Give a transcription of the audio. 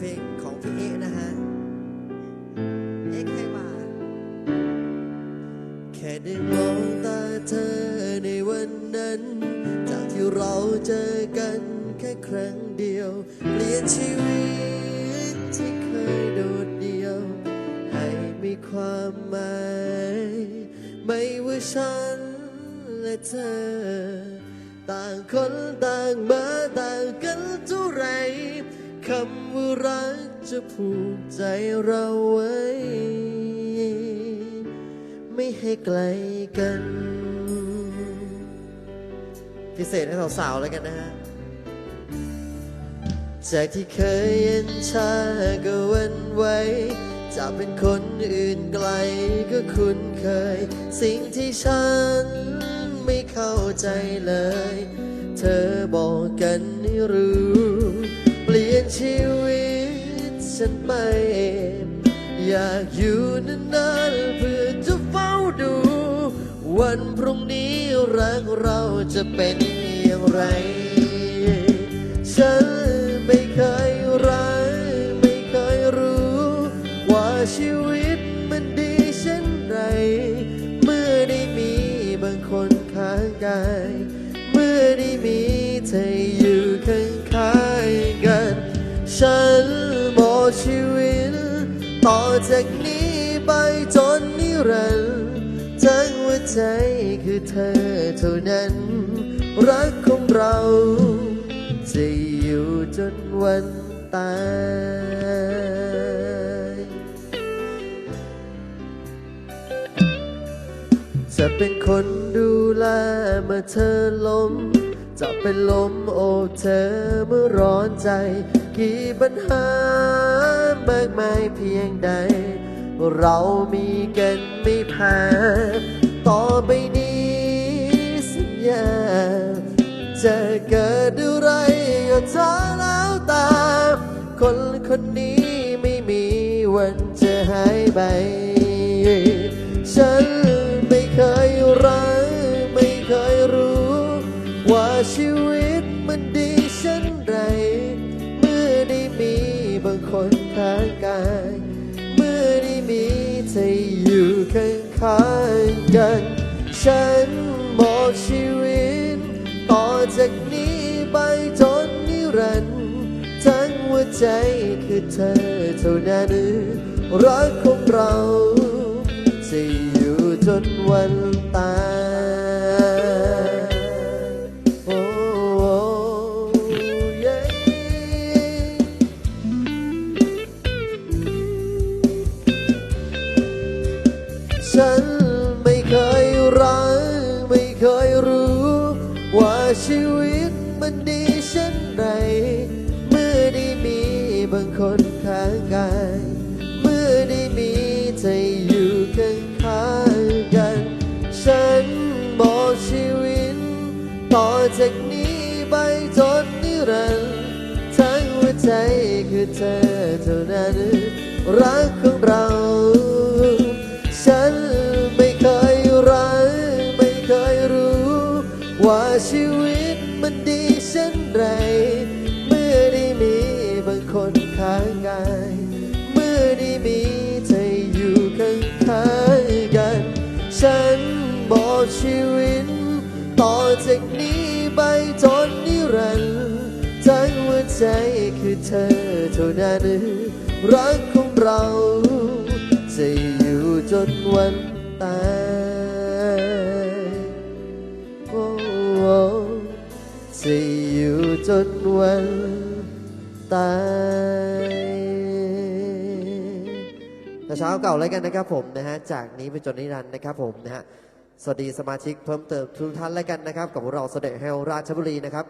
เพลงของพี่เอ๊ะนะฮะ เอ๊ะใครมาแค่ได้มองตาเธอในวันนั้น จากที่เราเจอกันแค่ครั้งเดียว เปลี่ยนชีวิตที่เคยโดดเดี่ยว ให้มีความหมายไม่ว่าฉันและเธอ ต่างคนต่างมาต่างกันเท่าไหร คำว่ารักจะผูกใจเราไว้ ไม่ให้ไกลกัน พิเศษให้สาวๆแล้วกันนะฮะ จากที่เคยเย็นชาก็วันไหวจะเป็นคนอื่นไกลก็คุ้นเคย สิ่งที่ฉันไม่เข้าใจเลย เธอบอกกันให้รู้ ชีวิตฉันไป อยากอยู่นานๆเพื่อจะเฝ้าดู วันพรุ่งนี้รักเราจะเป็นอย่างไร ฉันไม่เคยรักไม่เคยรู้ว่าชีวิต จากนี้ไปจนนิรันดร์ทั้งหัวใจคือเธอเท่านั้น รักของเราจะอยู่จนวันตายจะเป็นคนดูแลเมื่อเธอล้ม จะเป็นลมโอบเธอเมื่อร้อนใจกี่ปัญหา มากมายเพียงใด เรามีกันไม่แพ้ต่อไปนี้สัญญาจะเกิดอะไรก็เธอแล้วตาม คนคนนี้ไม่มีวันจะหายไป ฉันไม่เคยรักไม่เคยรู้ ว่าชีวิตมันดีเช่นไร คนข้างกายเมื่อได้มีเธออยู่ข้างข้างๆกัน ฉันมองชีวิต ต่อจากนี้ไปจนนิรันดร์ทั้งหัวใจคือเธอเท่านั้นรักของเรา จะอยู่จนวันตาย ชีวิตมันดีเช่นไร เมื่อได้มีบางคนข้างกาย เมื่อได้มีเธออยู่ข้างข้างกัน ฉันมองชีวิต ต่อจากนี้ไปจนนิรันดร์ทั้งหัวใจคือเธอเท่านั้น รักของเรา ชีวิตมันดีเช่นไร เมื่อได้มีบางคนข้างกาย เมื่อได้มีเธออยู่ข้างข้างๆกัน ฉันบอกชีวิต ต่อจากนี้ไปจนนิรันดร์ทั้งหัวใจคือเธอเท่านั้นรักของเรา จะอยู่จนวัน จะอยู่จนวันตายแต่เช้าเก่าแล้วกันนะครับผมนะฮะจากนี้ไปจนนิรันดร์นะครับผมนะฮะสวัสดีสมาชิกเพิ่มเติมทุกท่านแล้วกันนะครับกับพวกเราเสด็จแฮวราชบุรีนะครับ